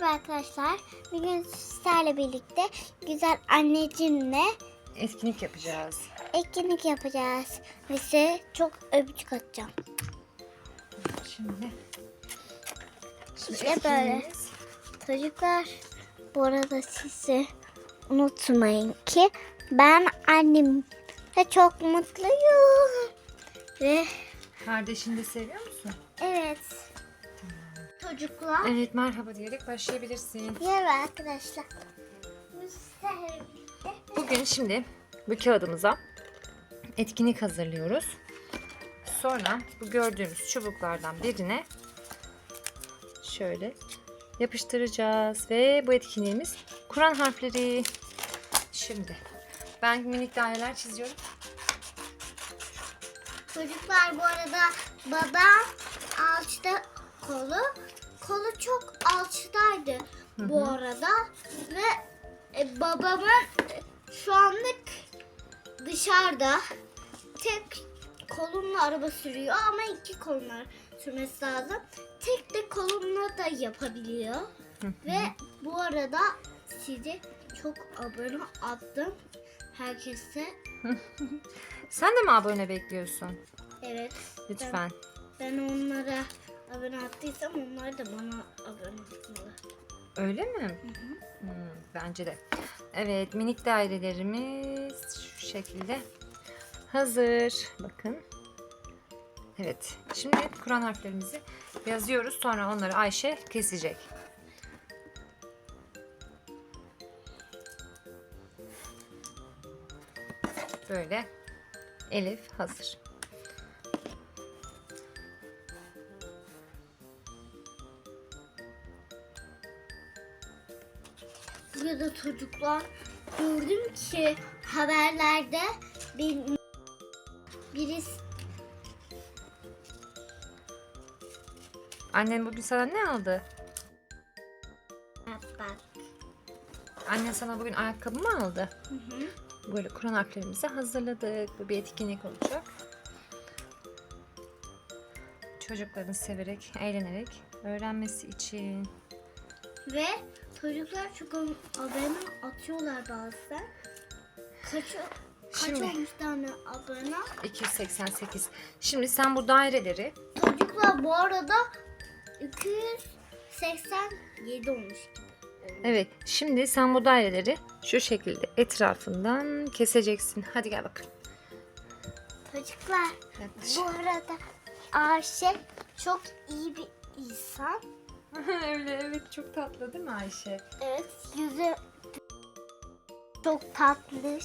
Merhaba arkadaşlar. Bugün sizlerle birlikte güzel anneciğimle Etkinlik yapacağız. etkinlik yapacağız. Ve size çok öpücük atacağım. Şimdi. Şimdi İşte böyle. Çocuklar bu arada sizi unutmayın ki ben annem ve çok mutluyum. Ve Kardeşini de seviyor musun? evet. Çocuklar. Evet merhaba diyerek başlayabilirsin. Merhaba arkadaşlar. Birlikte Bugün şimdi bu kağıdımıza etkinlik hazırlıyoruz. Sonra bu gördüğümüz çubuklardan birine şöyle yapıştıracağız ve bu etkinliğimiz Kur'an harfleri. Şimdi ben minik daireler çiziyorum. Çocuklar bu arada babam alçıda kolu. Kolu çok alçıdaydı bu arada. Ve e, babamın e, şu anlık dışarıda tek kolunla araba sürüyor ama iki kolunla sürmesi lazım. Tek de kolunla da yapabiliyor. Ve bu arada size çok abone attım. Herkese Sen de mi abone bekliyorsun? evet. Lütfen. Ben onlara abone attıysam onlar da bana abone atmalı. Öyle mi? Hmm, bence de. Evet minik dairelerimiz şu şekilde hazır. Bakın. Evet. Şimdi Kur'an harflerimizi yazıyoruz. Sonra onları Ayşe kesecek. Böyle. Elif hazır. Burada çocuklar gördüm ki haberlerde bir birisi Annen bugün sana ne aldı? bak. Annen sana bugün ayakkabı mı aldı? Hı hı. Böyle Kur'an harflerimizi hazırladık. Bu bir etkinlik olacak. Çocukların severek, eğlenerek öğrenmesi için. Ve çocuklar çok abone atıyorlar bazen. Kaç, kaç Şimdi. olmuş tane abone? 288. Şimdi sen bu daireleri Çocuklar bu arada 287 olmuş. Evet, şimdi sen bu daireleri şu şekilde etrafından keseceksin. Hadi gel bakalım. Çocuklar Yaklaş. bu arada Ayşe çok iyi bir insan. Öyle evet çok tatlı değil mi Ayşe? Evet yüzü çok tatlı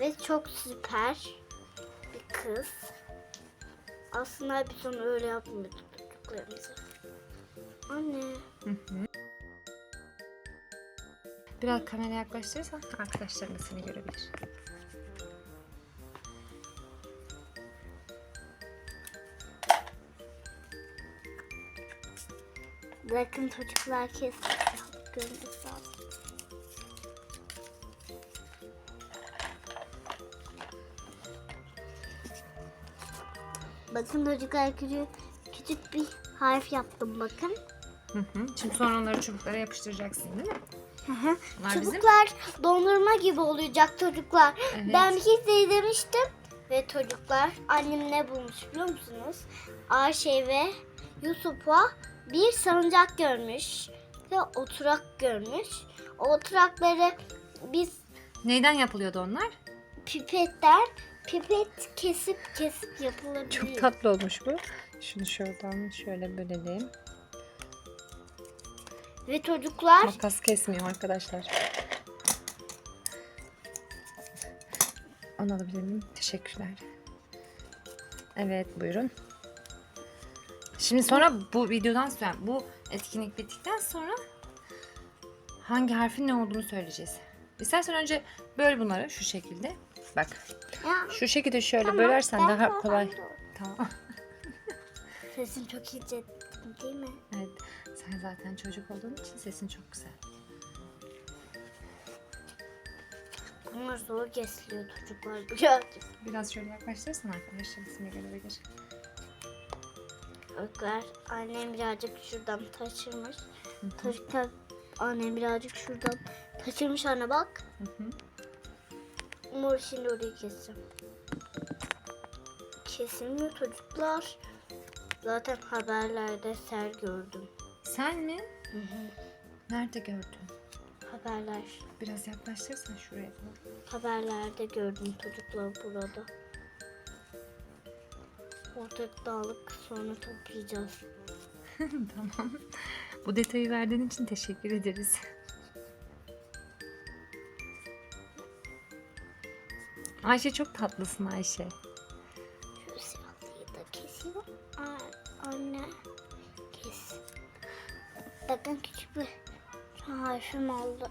ve çok süper bir kız. Aslında biz onu öyle yapmıyorduk çocuklarımıza. Anne. Biraz kamera yaklaştırırsan arkadaşların da seni görebilir. Bakın çocuklar kes. Bakın çocuklar küçük, küçük bir harf yaptım bakın. Hı hı. Şimdi sonra onları çubuklara yapıştıracaksın değil mi? Hı hı. Bunlar bizim. Çubuklar dondurma gibi olacak çocuklar. Evet. Ben bir kez de demiştim. Ve çocuklar annem ne bulmuş biliyor musunuz? Ayşe ve Yusuf'a bir salıncak görmüş. Ve oturak görmüş. O oturakları biz Neyden yapılıyordu onlar? pipetten pipet kesip kesip yapılabilir. Çok tatlı olmuş bu. Şunu şuradan şöyle bölelim. Ve çocuklar Makas kesmiyor arkadaşlar. Onu alabilir miyim? Teşekkürler. Evet buyurun. Şimdi sonra bu videodan sonra bu etkinlik bittikten sonra hangi harfin ne olduğunu söyleyeceğiz. İstersen önce böl bunları şu şekilde. Bak şu şekilde şöyle tamam, bölersen ben daha kolay. de- Tamam. Sesim çok iyi ettim değil mi? Evet sen zaten çocuk olduğun için sesin çok güzel. Ama zor kesiliyor çocuklar birazcık. Biraz şöyle yaklaştırırsan arkadaşlar seni görebilir. Çocuklar annem birazcık şuradan taşırmış. Çocuklar Annem birazcık şuradan taşırmış anne bak. Hı hı. Mor şimdi orayı keseceğim. Kesilmiyor çocuklar. Zaten haberlerde ser gördüm. Sen mi? Nerede gördün? Haberler. Biraz yaklaştırırsan şuraya doğru. Haberlerde gördüm çocuklar burada. Ortak dağılık sonra toplayacağız. tamam. Bu detayı verdiğin için teşekkür ederiz. Ayşe çok tatlısın Ayşe. Şu siyahlıyı da. Aa, anne kes. Bakın küçük bir harfim oldu.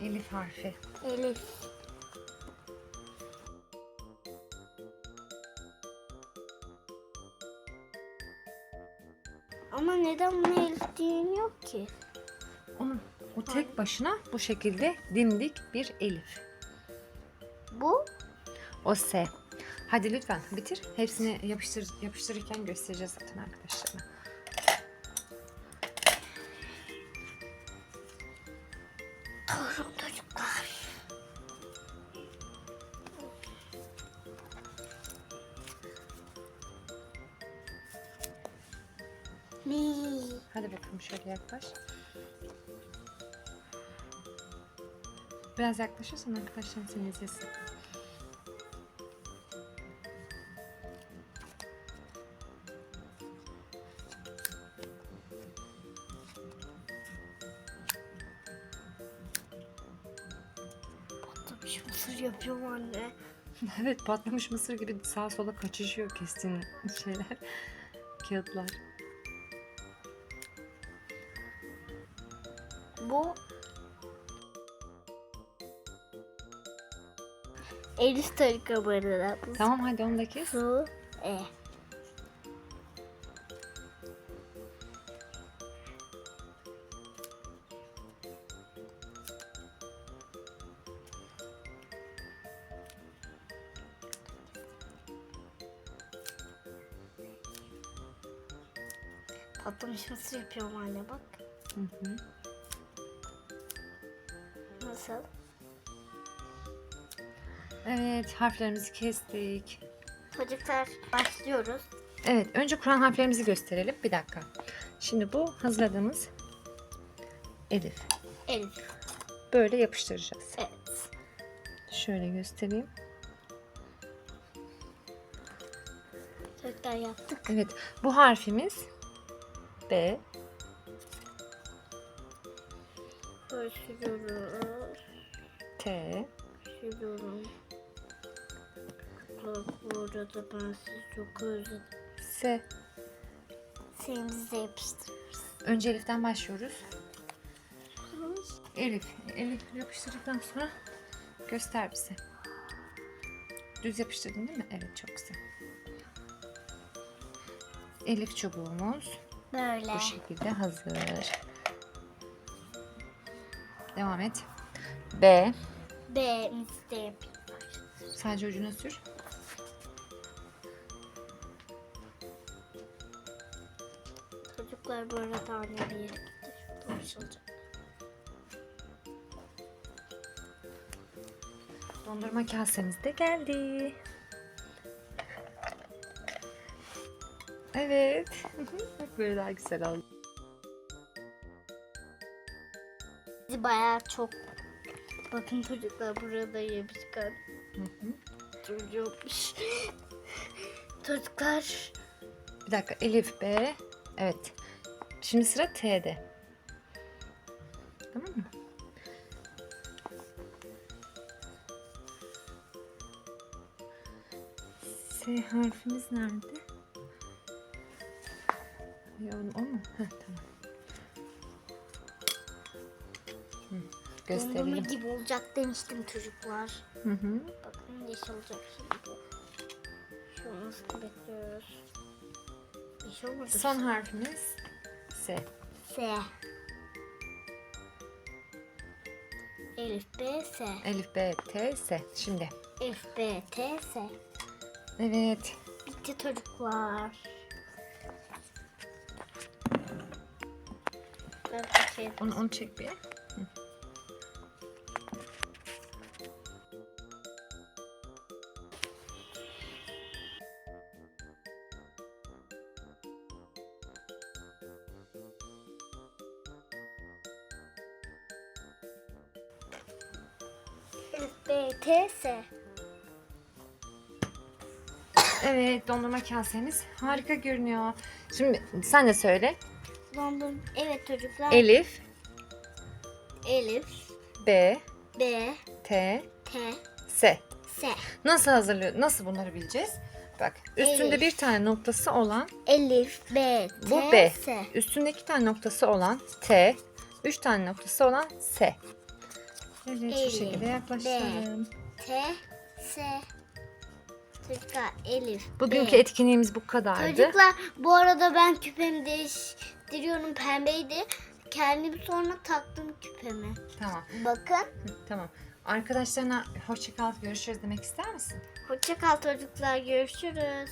Elif harfi. Elif. Ama neden buna Elif diyemiyor ki? Onun o tek başına bu şekilde dimdik bir Elif. Bu O S. Hadi lütfen bitir. Hepsini yapıştır yapıştırırken göstereceğiz zaten arkadaşlarına. Hadi bakalım şöyle yaklaş. Biraz yaklaşırsan arkadaşların seni izlesin. Patlamış mısır yapıyorum anne. Evet patlamış mısır gibi sağa sola kaçışıyor kestiğin şeyler. Kağıtlar. Bu arada. Bu Tamam hadi onu da kes. Su. E. Patlamış mısır yapıyorum anne bak. Hı hı. Nasıl? Evet harflerimizi kestik. Çocuklar başlıyoruz. Evet önce Kur'an harflerimizi gösterelim. Bir dakika. Şimdi bu hazırladığımız Elif. Elif. Böyle yapıştıracağız. Evet. Şöyle göstereyim. Çocuklar yaptık. Evet bu harfimiz B. Böyle sürüyoruz. T. Sürüyorum. Bak bu arada ben sizi çok özledim. S. Sevimizi de yapıştırırız. Önce Elif'ten başlıyoruz. Elif. Elif yapıştırdıktan sonra göster bize. Düz yapıştırdın değil mi? Evet çok güzel. Elif çubuğumuz Böyle. bu şekilde hazır. Devam et. B. B'mizi de yapayım. Sadece ucuna sür. Çocuklar bu arada anne bir yere gitti. Dondurma kasemiz de geldi. Evet. Bak böyle daha güzel oldu. Bizi bayağı çok... Bakın çocuklar burada yapışkan. Çocukmuş. çocuklar. Bir dakika Elif B. Evet. Şimdi sıra T'de. Tamam mı? S harfimiz nerede? Ya, o mu? Heh, tamam. Hı, Dondurma gösterelim. gibi olacak demiştim çocuklar. Hı hı. Bakın yeşil olacak şimdi. Şu an nasıl bekliyoruz. Yeşil olmadı. Son harfimiz S. S. Elif B S. Elif B T S. Şimdi. Elif B T S. Evet. Ben okey. Onu, onu çek bir. Hı. B, T, S. Evet dondurma kasemiz harika görünüyor. Şimdi sen de söyle. Dondum. Evet çocuklar. Elif, Elif, B, B, T, T, S. S. Nasıl hazırlıyor? Nasıl bunları bileceğiz? Bak üstünde Elif. bir tane noktası olan Elif, B, T, Bu B. S. Üstünde iki tane noktası olan T, üç tane noktası olan S. Evet şu şekilde yaklaştıralım. T, S. Çocuklar Elif, Bugünkü B. etkinliğimiz bu kadardı. Çocuklar bu arada ben küpemi değiştiriyorum pembeydi. Kendim sonra taktım küpemi. Tamam. Bakın. Hı, Tamam. Arkadaşlarına hoşça kal görüşürüz demek ister misin? Hoşça kal çocuklar görüşürüz.